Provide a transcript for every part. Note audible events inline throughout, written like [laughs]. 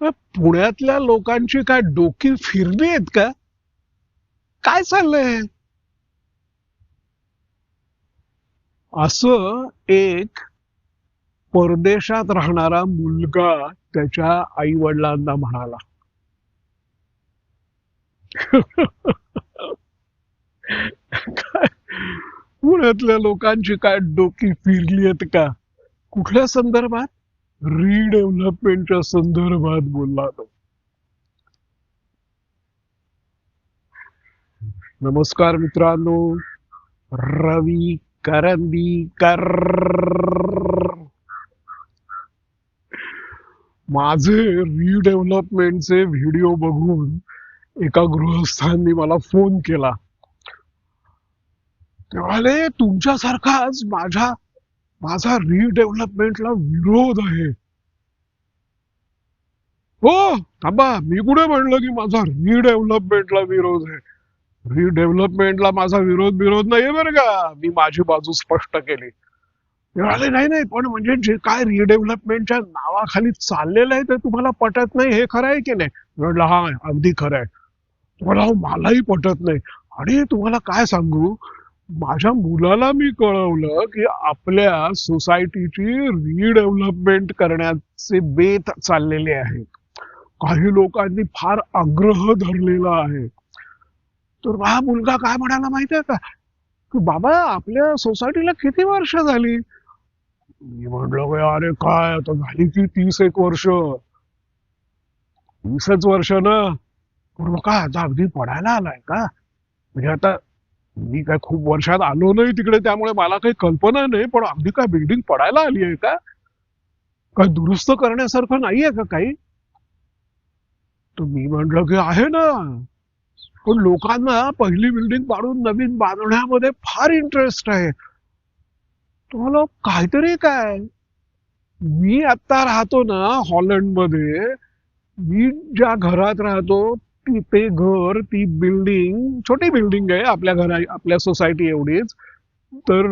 पुण्यातल्या लोकांची काय डोकी फिरली आहेत का? काय चाललंय असं एक परदेशात राहणारा मुलगा त्याच्या आई वडिलांना म्हणाला. काय? पुण्यातल्या लोकांची काय डोकी फिरली आहेत का? कुठल्या संदर्भात? रिडेव्हलपमेंटच्या संदर्भात बोलला तो. नमस्कार मित्रांनो. रवी करंदीकर. माझे रिडेव्हलपमेंटचे व्हिडिओ बघून एका गृहस्थांनी मला फोन केला. तेव्हा तुमच्यासारखाच माझ्या माझा रिडेव्हलपमेंटला विरोध आहे. हो थांबा. मी कुठे म्हणलं की माझा रिडेव्हलपमेंटला विरोध आहे? रिडेव्हलपमेंटला माझा विरोध विरोध नाहीये बरं का. मी माझी बाजू स्पष्ट केली. मिळाले नाही नाही. पण म्हणजे जे काय रिडेव्हलपमेंटच्या नावाखाली चाललेलं आहे ते तुम्हाला पटत नाही हे खरं आहे की नाही? म्हटलं हा अगदी खरं आहे. तुम्हाला अहो, मलाही पटत नाही. आणि तुम्हाला काय सांगू? माझ्या मुलाला मी कळवलं की आपल्या सोसायटीची रिडेव्हलपमेंट करण्याचे बेत चाललेले आहेत. काही लोकांनी फार आग्रह धरलेला आहे. तर हा मुलगा काय म्हणाला माहितीये का? की बाबा आपल्या सोसायटीला किती वर्ष झाली? मी म्हटलं "काय अरे काय आता झाली की तीस एक वर्ष. तीसच वर्ष ना? पण मग काय आता अगदी पडायला आलाय का? म्हणजे आता मी काय खूप वर्षात आलो नाही तिकडे त्यामुळे मला काही कल्पना नाही पण अगदी काय बिल्डिंग पडायला आली आहे का? काय दुरुस्त करण्यासारखं नाहीये का काही? तर मी म्हटलं की आहे ना. पण लोकांना पहिली बिल्डिंग पाडून नवीन बांधण्यामध्ये फार इंटरेस्ट आहे. तुम्हाला काहीतरी काय? मी आता राहतो ना हॉलंडमध्ये. मी ज्या घरात राहतो ती ते घर ती बिल्डिंग छोटी बिल्डिंग आहे आपल्या घरा आपल्या सोसायटी एवढीच. तर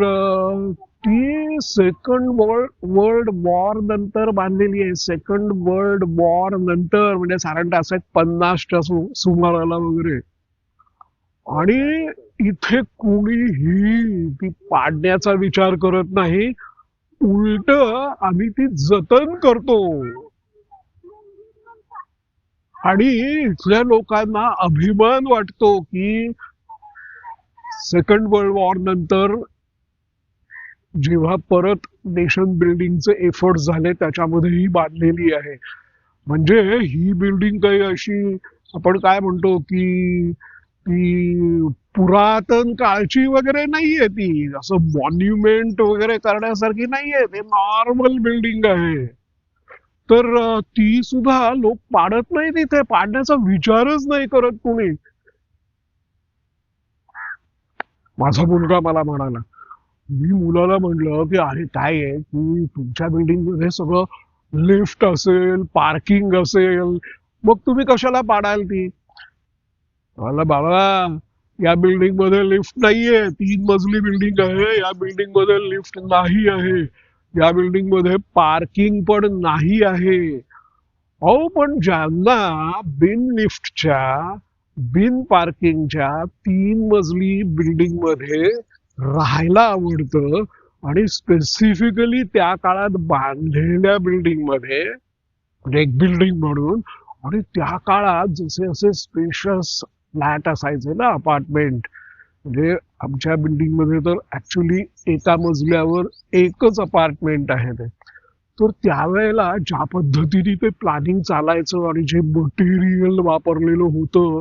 ती सेकंड वर्ल्ड वर्ल्ड वॉर नंतर बांधलेली आहे. सेकंड वर्ल्ड वॉर नंतर म्हणजे साधारणतः असं एक पन्नासच्या सुमाराला वगैरे. आणि इथे कोणीही ती पाडण्याचा विचार करत नाही. उलट आम्ही ती जतन करतो. आणि इथल्या लोकांना अभिमान वाटतो की सेकंड वर्ल्ड वॉर नंतर जेव्हा परत नेशन बिल्डिंगचे एफर्ट झाले त्याच्यामध्ये ही बांधलेली आहे. म्हणजे ही बिल्डिंग काही अशी आपण काय म्हणतो की ती पुरातन काळची वगैरे नाहीये ती. असं मॉन्युमेंट वगैरे करण्यासारखी नाहीये. ते नॉर्मल बिल्डिंग आहे. तर ती सुद्धा लोक पाडत नाही तिथे पाडण्याचा विचारच नाही करत कोणी. माझा मुलगा मला म्हणाला मी मुलाला म्हणलं की अरे काय आहे की तुमच्या बिल्डिंगमध्ये सगळं लिफ्ट असेल पार्किंग असेल मग तुम्ही कशाला पाडाल ती? मला बाबा या बिल्डिंगमध्ये लिफ्ट नाहीये. तीन मजली बिल्डिंग आहे. या बिल्डिंगमध्ये लिफ्ट नाही आहे. या बिल्डिंगमध्ये पार्किंग पण नाही आहे. अहो पण ज्यांना बिन लिफ्टच्या बिन पार्किंगच्या तीन मजली बिल्डिंगमध्ये राहायला आवडतं आणि स्पेसिफिकली त्या काळात बांधलेल्या बिल्डिंगमध्ये म्हणजे एक बिल्डिंग म्हणून आणि त्या काळात जसे असे स्पेशस फ्लॅट असायचे ना अपार्टमेंट म्हणजे आमच्या बिल्डिंगमध्ये तर ऍक्च्युली एका मजल्यावर एकच अपार्टमेंट आहे ते. तर त्यावेळेला ज्या पद्धतीने ते प्लॅनिंग चालायचं आणि जे मटेरियल वापरलेलं होतं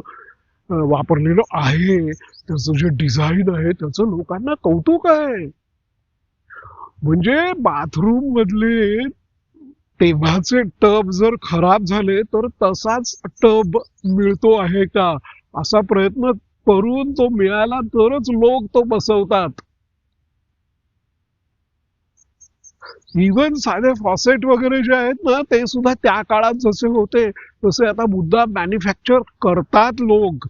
वापरलेलं आहे त्याचं जे डिझाईन आहे त्याचं लोकांना कौतुक आहे. म्हणजे बाथरूम मधले तेव्हाचे टब जर खराब झाले तर तसाच टब मिळतो आहे का? असा प्रयत्न करून तो मिळाला तरच लोक तो बसवतात. इव्हन साधे फॉसेट वगैरे जे आहेत ना ते सुद्धा त्या काळात जसे होते तसे आता मुद्दा मॅन्युफॅक्चर करतात लोक.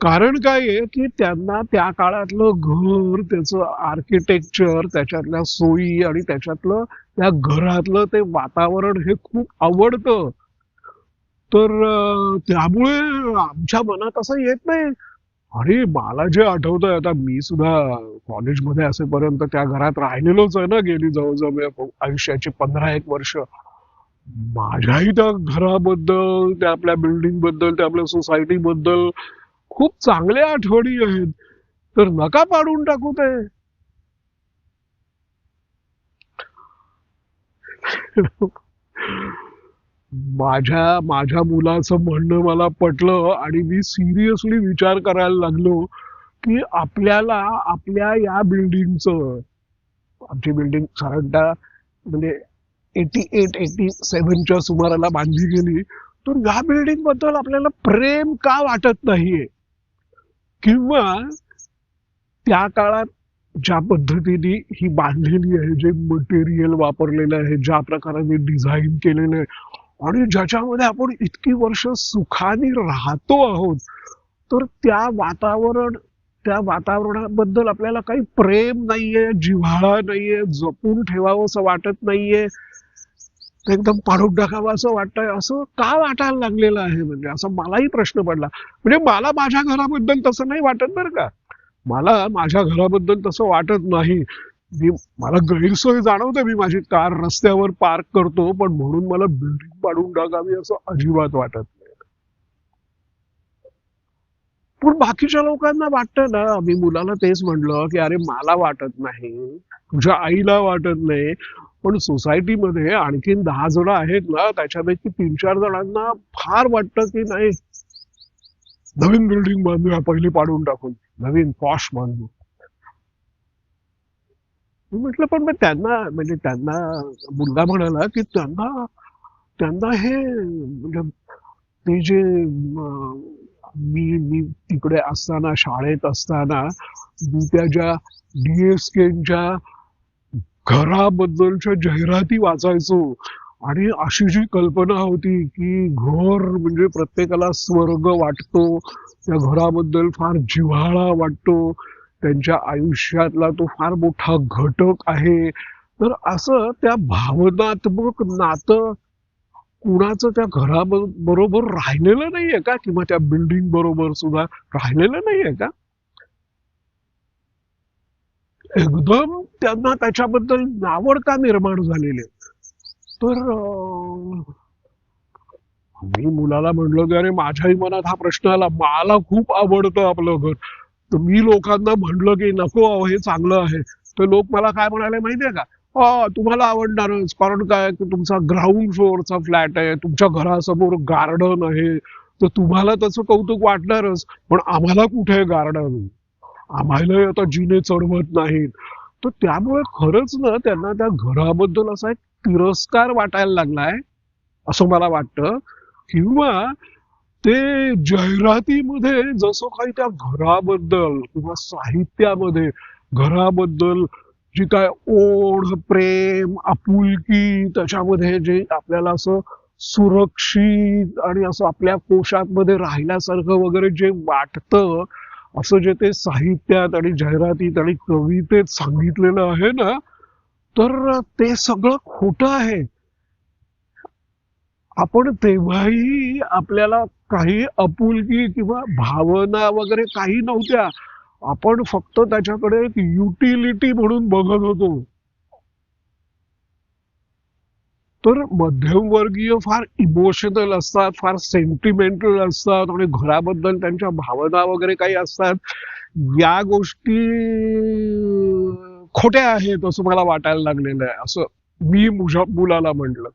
कारण काय आहे की त्यांना त्या काळातलं घर त्याचं आर्किटेक्चर त्याच्यातल्या सोयी आणि त्याच्यातलं त्या घरातलं ते वातावरण हे खूप आवडतं. तर त्यामुळे आमच्या मनात असं येत नाही. अरे मला जे आठवतंय आता मी सुद्धा कॉलेजमध्ये असेपर्यंत त्या घरात राहिलेलोच आहे ना गेली जवळजवळ आयुष्याची पंधरा एक वर्ष. माझ्याही त्या घराबद्दल त्या आपल्या बिल्डिंगबद्दल त्या आपल्या सोसायटी बद्दल खूप चांगल्या आठवणी आहेत. तर नका पाडून टाकू ते. [laughs] माझ्या माझ्या मुलाचं म्हणणं मला पटलं आणि मी सिरियसली विचार करायला लागलो की आपल्याला आपल्या या बिल्डिंगचं आमची बिल्डिंग साधारणतः म्हणजे एटी एट एटी सेव्हनच्या सुमाराला बांधली गेली तर या बिल्डिंगबद्दल आपल्याला प्रेम का वाटत नाहीये? किंवा त्या काळात ज्या पद्धतीने ही बांधलेली आहे जे मटेरियल वापरलेलं आहे ज्या प्रकाराने डिझाईन केलेलं आहे आणि ज्याच्यामध्ये आपण इतकी वर्ष सुखाने राहतो आहोत तर त्या वातावरण त्या वातावरणाबद्दल आपल्याला काही प्रेम नाहीये जिव्हाळा नाहीये जपून ठेवावं असं वाटत नाहीये एकदम पाडून टाकावं असं वाटतंय असं का वाटायला लागलेलं आहे म्हणजे? असं मलाही प्रश्न पडला. म्हणजे मला माझ्या घराबद्दल तसं नाही वाटत बरं का. मला माझ्या घराबद्दल तसं वाटत नाही. मी मला गैरसोय जाणवते मी माझी कार रस्त्यावर पार्क करतो पण म्हणून मला बिल्डिंग पाडून टाकावी असं अजिबात वाटत नाही. पण बाकीच्या लोकांना वाटतं ना मी मुलाला तेच म्हणलं की अरे मला वाटत नाही तुझ्या आईला वाटत नाही. पण सोसायटीमध्ये आणखीन दहा जण आहेत ना त्याच्यापैकी तीन चार जणांना फार वाटतं की नाही नवीन बिल्डिंग बांधूया पहिली पाडून टाकून. नवीन पॉश बांधू. म्हटलं पण मग त्यांना म्हणजे त्यांना मुलगा म्हणाला की त्यांना त्यांना हे म्हणजे ते जे मी मी तिकडे असताना शाळेत असताना मी त्या ज्या डीएसकेच्या घराबद्दलच्या जाहिराती वाचायचो आणि अशी जी कल्पना होती की घर म्हणजे प्रत्येकाला स्वर्ग वाटतो त्या घराबद्दल फार जिव्हाळा वाटतो त्यांच्या आयुष्यातला तो फार मोठा घटक आहे. तर असं त्या भावनात्मक नातं कुणाचं त्या घराबरोबर राहिलेलं नाहीये का? किंवा त्या बिल्डिंग बरोबर सुद्धा राहिलेलं नाहीये का? एकदम त्यांना त्याच्याबद्दल नावड का निर्माण झालेले. तर मी मुलाला म्हणलो की अरे माझ्याही मनात हा प्रश्न आला. मला खूप आवडतं आपलं घर. तर मी लोकांना म्हणलं की नको अहो, हे चांगलं आहे. तर लोक मला काय म्हणाले माहितीये का? हा तुम्हाला आवडणारच. कारण काय? तुमचा ग्राउंड फ्लोअरचा फ्लॅट आहे तुमच्या घरासमोर गार्डन आहे. तर तुम्हाला त्याचं कौतुक वाटणारच. पण आम्हाला कुठे गार्डन आम्हाला आता जिने चढवत नाहीत. तर त्यामुळे खरंच ना त्यांना त्या घराबद्दल असा एक तिरस्कार वाटायला लागलाय असं मला वाटतं. किंवा ते जाहिरातीमध्ये जसं काही त्या घराबद्दल किंवा साहित्यामध्ये घराबद्दल जी काय ओढ प्रेम आपुलकी त्याच्यामध्ये जे आपल्याला असं सुरक्षित आणि असं आपल्या कोशात राहिल्यासारखं वगैरे जे वाटतं असं जे ते साहित्यात आणि जाहिरातीत आणि कवितेत सांगितलेलं आहे ना तर ते सगळं खोटं आहे. आपण तेव्हाही आपल्याला काही आपुलकी किंवा भावना वगैरे काही नव्हत्या. आपण फक्त त्याच्याकडे एक युटिलिटी म्हणून बघत होतो. तर मध्यमवर्गीय फार इमोशनल असतात फार सेंटिमेंटल असतात आणि घराबद्दल त्यांच्या भावना वगैरे काही असतात. या गोष्टी खोट्या आहेत असं मला वाटायला लागलेलं आहे. असं मी मुझा मुलाला म्हटलं.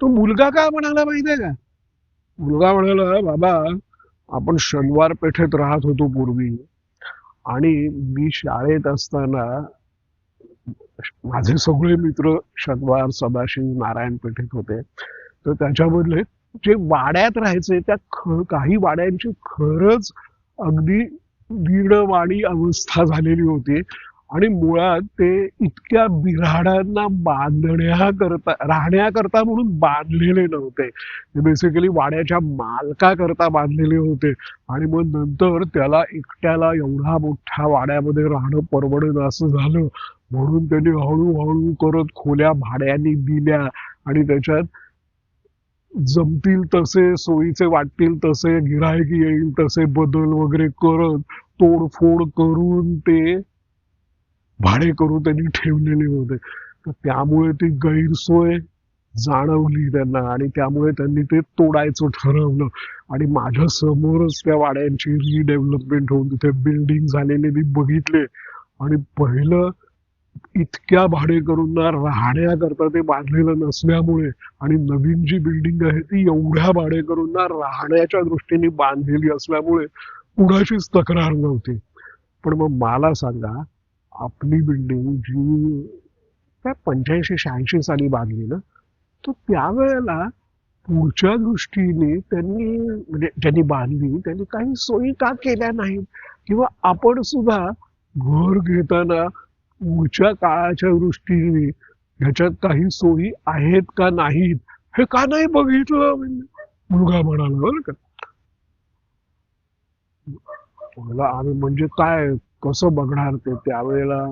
तो मुलगा काय म्हणाला माहितीये का? मुलगा म्हणाला बाबा आपण शनिवार पेठेत राहत होतो पूर्वी आणि मी शाळेत असताना माझे सगळे मित्र शनिवार सदाशिव नारायण पेठेत होते. तर त्याच्यामधले जे वाड्यात राहायचे त्या ख- काही वाड्यांची खरंच अगदी दीडवाणी अवस्था झालेली होती. आणि मुळात ते इतक्या बिराडांना बांधण्याकरता राहण्याकरता म्हणून बांधलेले नव्हते. ते बेसिकली वाड्याच्या मालकाकरता बांधलेले होते. आणि मग नंतर त्याला एकट्याला एवढा मोठ्या वाड्यामध्ये राहणं परवडणं असं झालं. म्हणून त्यांनी हळूहळू करत खोल्या भाड्याने दिल्या. आणि त्याच्यात जमतील तसे सोयीचे वाटतील तसे गिरायक येईल तसे बदल वगैरे करत तोडफोड करून ते भाडे करून त्यांनी ठेवलेले होते. तर त्यामुळे ती गैरसोय जाणवली त्यांना आणि त्यामुळे त्यांनी ते तोडायचं ठरवलं. आणि माझ्या समोरच त्या वाड्यांची रिडेव्हलपमेंट होऊन तिथे बिल्डिंग झालेले मी बघितले. आणि पहिलं इतक्या भाडेकरूंना राहण्याकरता ते बांधलेलं नसल्यामुळे आणि नवीन जी बिल्डिंग आहे ती एवढ्या भाडेकरूंना राहण्याच्या दृष्टीने बांधलेली असल्यामुळे कुणाचीच तक्रार नव्हती. पण मग मला सांगा आपली बिल्डिंग जी काय पंच्याऐंशी शहाऐंशी साली बांधली ना तर त्यावेळेला पुढच्या दृष्टीने त्यांनी म्हणजे ज्यांनी बांधली त्यांनी काही सोयी का केल्या नाहीत? किंवा आपण सुद्धा घर घेताना पुढच्या काळाच्या दृष्टीने ह्याच्यात काही सोयी आहेत का नाहीत? हे का नाही बघितलं? मुलगा म्हणाला बरं का. आम्ही म्हणजे काय कसं बघणार ते? त्यावेळेला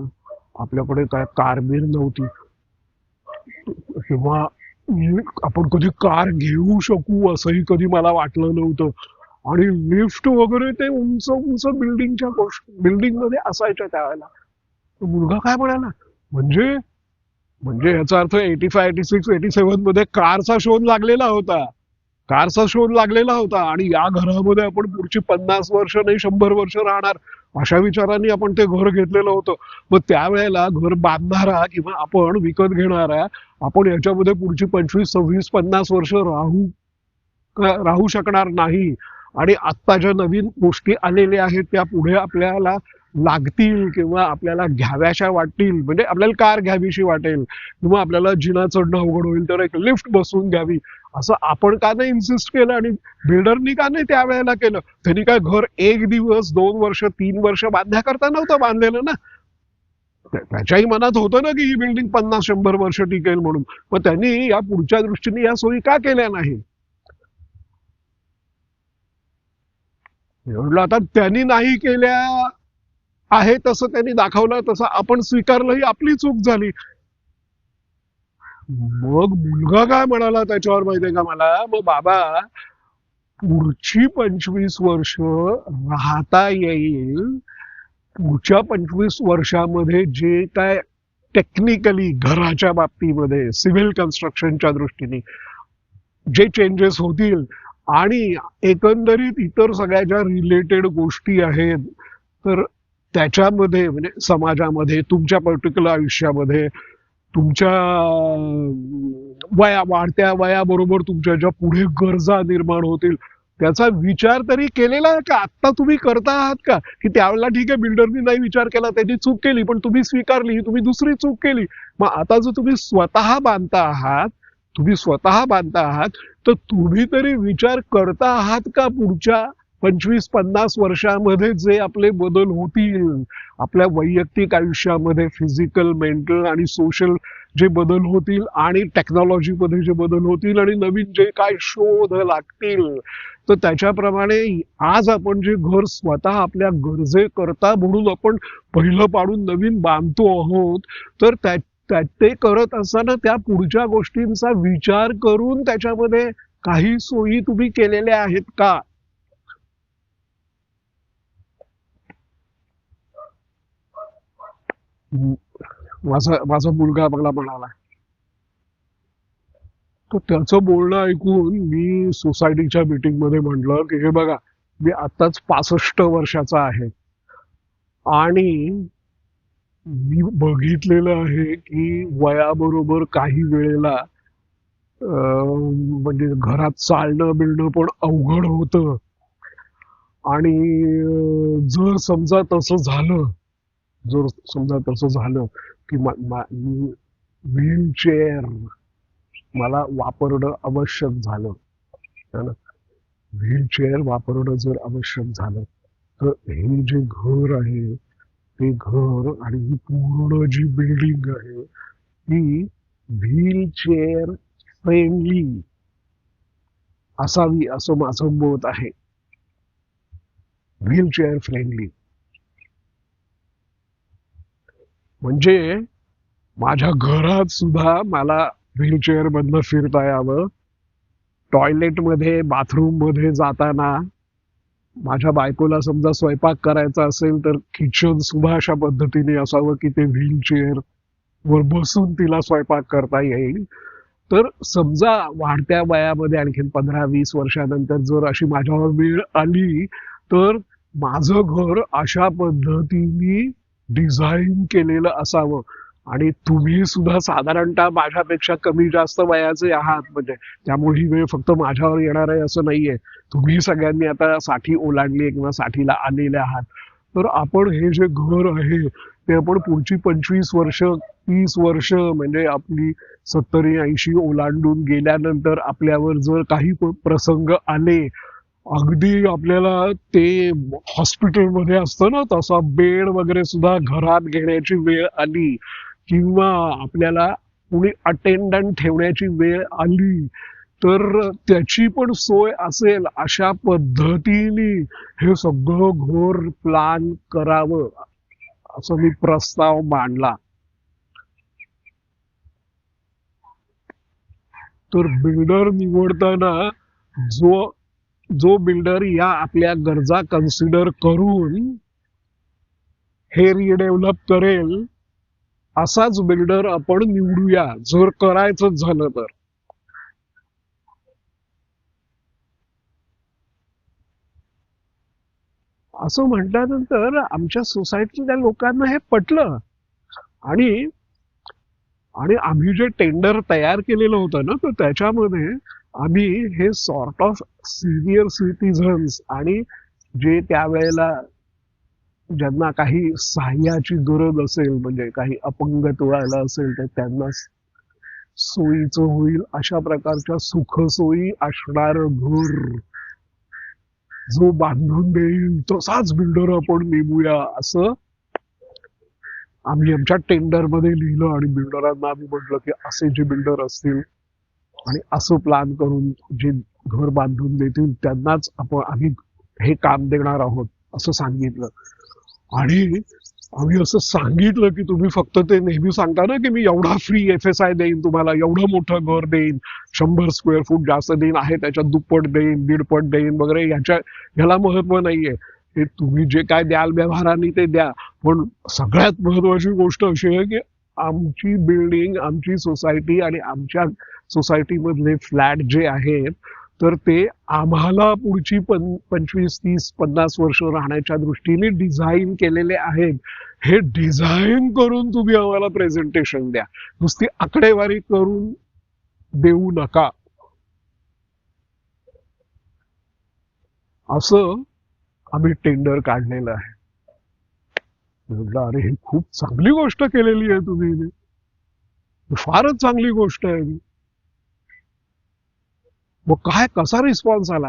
आपल्याकडे काय कारबीर नव्हती. किंवा आपण कधी कार घेऊ शकू असंही कधी मला वाटलं नव्हतं. आणि लिफ्ट वगैरे ते उंच उंच बिल्डिंगच्या बिल्डिंगमध्ये असायच्या त्यावेळेला. मुलगा काय म्हणाला? म्हणजे म्हणजे याचा अर्थ eighty five eighty six eighty सेव्हनमध्ये कारचा शोध लागलेला होता. कारचा शोध लागलेला होता. आणि या घरामध्ये आपण पुढची पन्नास वर्ष नाही शंभर वर्ष राहणार. अशा विचारांनी आपण ते घर घेतलेलं होतं. मग त्यावेळेला घर बांधणारा किंवा आपण विकत घेणारा आपण याच्यामध्ये पुढची पंचवीस सव्वीस पन्नास वर्ष राहू राहू शकणार नाही. आणि आत्ता ज्या नवीन गोष्टी आलेल्या आहेत त्या पुढे आपल्याला लागतील किंवा आपल्याला घ्याव्याशा वाटतील. म्हणजे आपल्याला कार घ्यावीशी वाटेल. किंवा आपल्याला जिना चढणं अवघड होईल तर एक लिफ्ट बसून घ्यावी. असं आपण का नाही इन्सिस्ट केलं आणि बिल्डरनी का नाही त्यावेळेला केलं? त्यांनी काय घर एक दिवस दोन वर्ष तीन वर्ष बांधण्याकरता नव्हतं बांधलेलं ना? त्याच्याही मनात होतं ना की ही बिल्डिंग पन्नास शंभर वर्ष टिकेल म्हणून. मग त्यांनी या पुढच्या दृष्टीने या सोयी का केल्या नाही म्हटलं आता त्यांनी नाही केल्या आहे तसं त्यांनी दाखवलं तसं आपण स्वीकारलं ही आपली चूक झाली. मग मुलगा काय म्हणाला त्याच्यावर माहितीये का मला? मग बाबा पुढची पंचवीस वर्ष राहता येईल. पुढच्या पंचवीस वर्षामध्ये जे काय टेक्निकली घराच्या बाबतीमध्ये सिव्हिल कन्स्ट्रक्शनच्या दृष्टीने जे चेंजेस होतील आणि एकंदरीत इतर सगळ्या ज्या रिलेटेड गोष्टी आहेत तर त्याच्यामध्ये म्हणजे समाजामध्ये तुमच्या पर्टिक्युलर आयुष्यामध्ये तुमच्या वया वाढत्या वयाबरोबर तुमच्या ज्या पुढे गरजा निर्माण होतील त्याचा विचार तरी केलेला आहे का? आत्ता तुम्ही करता आहात का? की त्यावेळेला ठीक आहे बिल्डरनी नाही विचार केला त्याची चूक केली पण तुम्ही स्वीकारली तुम्ही दुसरी चूक केली. मग आता जो तुम्ही स्वतः बांधता आहात तुम्ही स्वतः बांधता आहात तर तुम्ही तरी विचार करता आहात का पुढच्या पंचवीस पन्नास वर्षामध्ये जे आपले बदल होतील आपल्या वैयक्तिक आयुष्यामध्ये फिजिकल मेंटल आणि सोशल जे बदल होतील आणि टेक्नॉलॉजीमध्ये जे बदल होतील आणि नवीन जे काय शोध लागतील तर त्याच्याप्रमाणे आज आपण जे घर स्वतः आपल्या गरजे करता म्हणून आपण पहिलं पाडून नवीन बांधतो आहोत तर त्या ते करत असताना त्या पुढच्या गोष्टींचा विचार करून त्याच्यामध्ये काही सोयी तुम्ही केलेल्या आहेत का? माझा माझा मुलगा मला म्हणाला तर त्याचं बोलणं ऐकून मी सोसायटीच्या मीटिंगमध्ये म्हटलं की हे बघा मी आताच पासष्ट वर्षाचा आहे. आणि मी बघितलेलं आहे की वयाबरोबर काही वेळेला म्हणजे घरात चालणं बिळणं पण अवघड होतं. आणि जर समजा तसं झालं जर समजा तसं झालं की व्हीलचेअर मला वापरणं आवश्यक झालं व्हीलचेअर वापरणं जर आवश्यक झालं तर हे जे घर आहे ते घर आणि ही पूर्ण जी बिल्डिंग आहे ती व्हीलचेअर फ्रेंडली असावी असं माझं मत आहे. Wheelchair friendly. म्हणजे माझ्या घरात सुद्धा मला व्हीलचेअर मधनं फिरता यावं. टॉयलेटमध्ये बाथरूममध्ये जाताना माझ्या बायकोला समजा स्वयंपाक करायचा असेल तर किचन सुद्धा अशा पद्धतीने असावं की ते व्हीलचेअर वर बसून तिला स्वयंपाक करता येईल. तर समजा वाढत्या वयामध्ये आणखीन पंधरा वीस वर्षानंतर जर अशी माझ्यावर वेळ आली तर माझं घर अशा पद्धतीने डिझाईन केलेलं असावं. आणि तुम्ही सुद्धा साधारणतः माझ्यापेक्षा कमी जास्त वयाचे आहात. म्हणजे त्यामुळे ही वेळ फक्त माझ्यावर येणार आहे असं नाहीये. तुम्ही सगळ्यांनी आता साठी ओलांडली किंवा साठीला आलेले आहात. तर आपण हे जे घर आहे ते आपण पुढची पंचवीस वर्ष तीस वर्ष म्हणजे आपली सत्तरी ऐंशी ओलांडून गेल्यानंतर आपल्यावर जर काही प्रसंग आले अगदी आपल्याला ते हॉस्पिटलमध्ये असतं ना तसा बेड वगैरे सुद्धा घरात घेण्याची वेळ आली किंवा आपल्याला कुणी अटेंडंट ठेवण्याची वेळ आली तर त्याची पण सोय असेल अशा पद्धतीने हे सगळं घोर प्लान करावं असं मी प्रस्ताव मांडला. तर बिल्डर निवडताना जो जो बिल्डर या आपल्या गरजा कन्सिडर करून हे रिडेव्हलप करेल असाच बिल्डर आपण निवडूया. जर करायचं झालं तर. असं म्हटल्यानंतर आमच्या सोसायटीच्या लोकांना हे पटलं. आणि आणि आम्ही जे टेंडर तयार केलेलं होतं ना तर त्याच्यामध्ये आम्ही हे सॉर्ट ऑफ सिनियर सिटीझन्स आणि जे त्यावेळेला ज्यांना काही सहाय्याची गरज असेल म्हणजे काही अपंगत्व आलं असेल तर त्यांना सोयीचं होईल अशा प्रकारच्या सुखसोयी असणार घर. जो बांधून देईल तसाच बिल्डर आपण नेमूया असं आम्ही आमच्या टेंडरमध्ये लिहिलं आणि बिल्डरांना आम्ही म्हटलं की असे जे बिल्डर असतील आणि असं प्लॅन करून जे घर बांधून देतील त्यांनाच आपण आम्ही हे काम देणार आहोत असं सांगितलं. आणि आम्ही असं सांगितलं की तुम्ही फक्त ते नेहमी सांगता ना की मी एवढा फ्री एफ एस आय देईन तुम्हाला एवढं मोठं घर देईन शंभर स्क्वेअर फूट जास्त देईन आहे त्याच्यात दुप्पट देईन दीडपट देईन वगैरे याच्या ह्याला महत्त्व नाहीये. हे तुम्ही जे काय द्याल व्यवहाराने ते द्या. पण सगळ्यात महत्वाची गोष्ट अशी आहे की आमची बिल्डिंग आमची सोसायटी आणि आमच्या सोसायटी मधले फ्लॅट जे आहेत तर ते आम्हाला पुढची पं पंचवीस तीस पन्नास वर्ष राहण्याच्या दृष्टीने डिझाईन केलेले आहेत. हे डिझाईन करून तुम्ही आम्हाला प्रेझेंटेशन द्या. नुसती आकडेवारी करून देऊ नका. असं आम्ही टेंडर काढलेलं आहे. म्हटलं अरे ही खूप चांगली गोष्ट केलेली आहे तुम्ही. फारच चांगली गोष्ट आहे ही. मग काय कसा रिस्पॉन्स आला?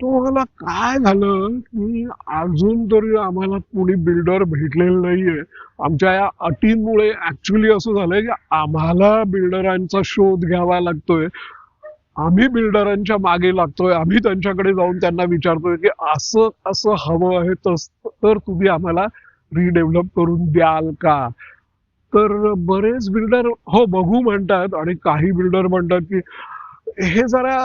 तो मला काय झालं? की अजून तरी आम्हाला कोणी बिल्डर भेटलेलं नाहीये. आमच्या या अटींमुळे ऍक्च्युली असं झालंय की आम्हाला बिल्डरांचा शोध घ्यावा लागतोय. आम्ही बिल्डरांच्या मागे लागतोय. आम्ही त्यांच्याकडे जाऊन त्यांना विचारतोय की असं असं हवं आहे तस तर तुम्ही आम्हाला रिडेव्हलप करून द्याल का? तर बरेच बिल्डर हो बघू म्हणतात आणि काही बिल्डर म्हणतात की हे जरा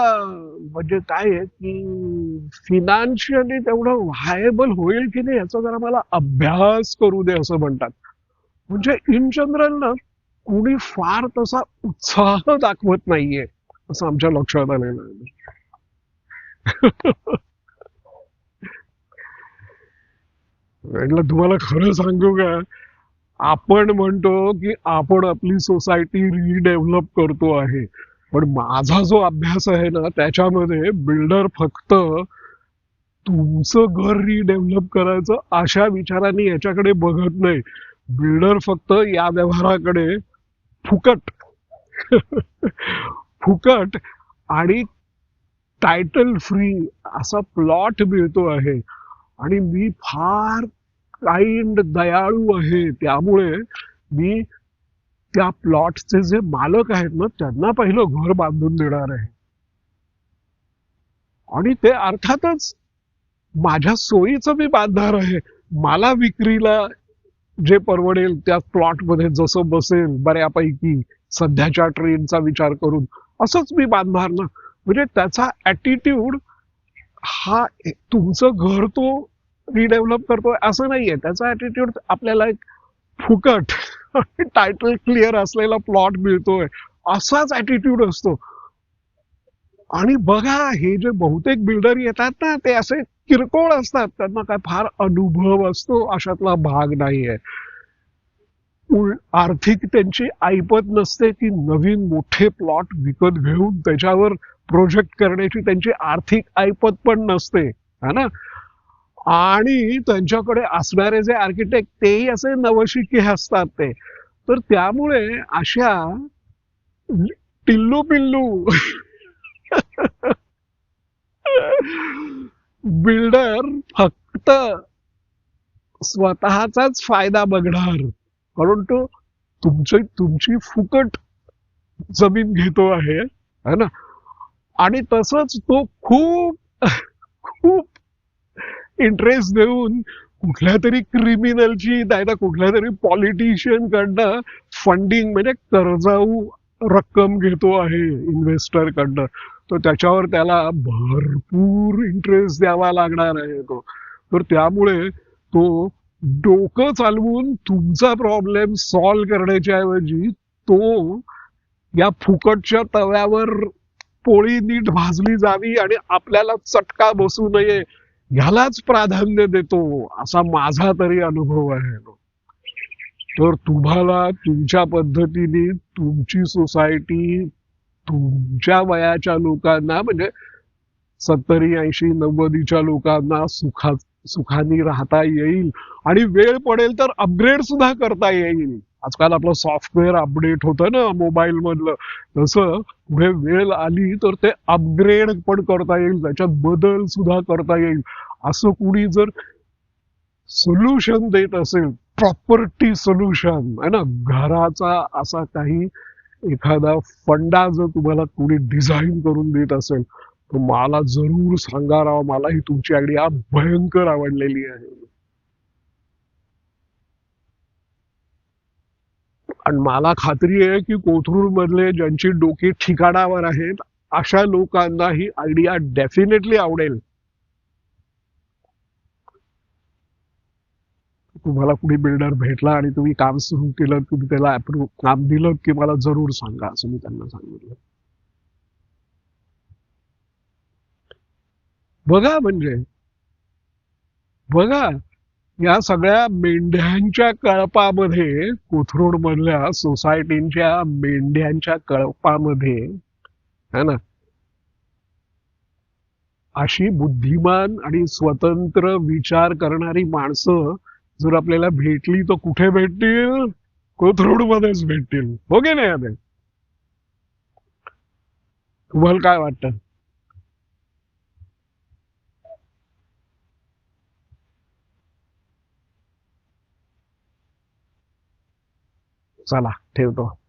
म्हणजे काय आहे की फिनान्शियली तेवढं व्हायबल होईल की नाही याचा जरा मला अभ्यास करू दे असं म्हणतात. म्हणजे इन जनरल ना कोणी फार तसा उत्साह दाखवत नाहीये असं आमच्या लक्षात आलेलं आहे. म्हटलं तुम्हाला खरं सांगू का? आपण म्हणतो की आपण आपली सोसायटी रिडेव्हलप करतो आहे. पण माझा जो अभ्यास आहे ना त्याच्यामध्ये बिल्डर फक्त तुमचं घर रिडेव्हलप करायचं अशा विचाराने याच्याकडे बघत नाही. बिल्डर फक्त या व्यवहाराकडे फुकट. [laughs] फुकट आणि टायटल फ्री असा प्लॉट मिळतो आहे. आणि मी फार काइंड दयाळू आहे. त्यामुळे मी त्या प्लॉटचे जे मालक आहेत ना त्यांना पहिलं घर बांधून देणार आहे. आणि ते अर्थातच माझ्या सोयीचं मी बांधणार आहे. मला विक्रीला जे परवडेल त्या प्लॉटमध्ये जसं बसेल बऱ्यापैकी सध्याच्या ट्रेनचा विचार करून असंच मी बांधणार ना. म्हणजे त्याचा ॲटिट्यूड हा तुमचं घर तो रिडेव्हलप करतोय असं नाहीये. त्याचा ॲटिट्यूड आपल्याला एक फुकट [laughs] टायटल क्लिअर असलेला प्लॉट मिळतोय. असाच ऍटिट्यूड असतो. आणि बघा हे जे बहुतेक बिल्डर येतात ना ते असे किरकोळ असतात. त्यांना काय फार अनुभव असतो अशातला भाग नाहीये. आर्थिक त्यांची ऐपत नसते की नवीन मोठे प्लॉट विकत घेऊन त्याच्यावर प्रोजेक्ट करण्याची त्यांची आर्थिक ऐपत पण नसते. है ना? आणि त्यांच्याकडे असणारे जे आर्किटेक्ट तेही असे नवशिके असतात ते. तर त्यामुळे अशा टिल्लू पिल्लू बिल्डर फक्त स्वतःचाच फायदा बघणार. परंतु तुमची तुमची फुकट जमीन घेतो आहे है ना? आणि तसंच तो खूप खूप इंटरेस्ट देऊन कुठल्या तरी क्रिमिनलची नाही कुठल्या तरी पॉलिटिशियन कडनं फंडिंग म्हणजे कर्जाऊ रक्कम घेतो आहे इन्व्हेस्टर कडनं. तर त्याच्यावर त्याला भरपूर इंटरेस्ट द्यावा लागणार आहे तो. तर त्यामुळे तो डोकं चालवून तुमचा प्रॉब्लेम सॉल्व्ह करण्याच्या ऐवजी तो या फुकटच्या तव्यावर पोळी नीट भाजली जावी आणि आपल्याला चटका बसू नये. ह्यालाच प्राधान्य देतो असा माझा तरी अनुभव आहे तर तुम्हाला तुमच्या पद्धतीने तुमची सोसायटी तुमच्या वयाच्या लोकांना म्हणजे सत्तरी ऐंशी नव्वदीच्या लोकांना सुखा सुखाने राहता येईल. आणि वेळ पडेल तर अपग्रेड सुद्धा करता येईल. आजकाल आपलं सॉफ्टवेअर अपडेट होतं ना मोबाईल मधलं. तसं पुढे वेळ आली तर ते अपग्रेड पण करता येईल त्याच्यात बदल सुद्धा करता येईल. असं कुणी जर सोल्युशन देत असेल प्रॉपर्टी सोल्युशन आहे ना? घराचा असा काही एखादा फंडा जर तुम्हाला कुणी डिझाईन करून देत असेल तर मला जरूर सांगा राव मला ही तुमची आयडिया भयंकर आवडलेली आहे. आणि मला खात्री आहे की कोथरूड मधले ज्यांची डोकी ठिकाणावर आहेत अशा लोकांना ही आयडिया डेफिनेटली आवडेल. तुम्हाला कुणी बिल्डर भेटला आणि तुम्ही काम सुरू केलं तुम्ही त्याला अप्रूव्ह काम दिलं की मला जरूर सांगा असं मी त्यांना सांगितलं. बघा म्हणजे. बघा. या सगळ्या मेंढ्यांच्या कळपामध्ये कोथरूड मधल्या सोसायटींच्या मेंढ्यांच्या कळपामध्ये है ना? अशी बुद्धिमान आणि स्वतंत्र विचार करणारी माणसं जर आपल्याला भेटली तर कुठे भेटतील? कोथरूड मध्येच भेटतील. हो की नाही आता तुम्हाला काय वाटतं? चला ठेवतो.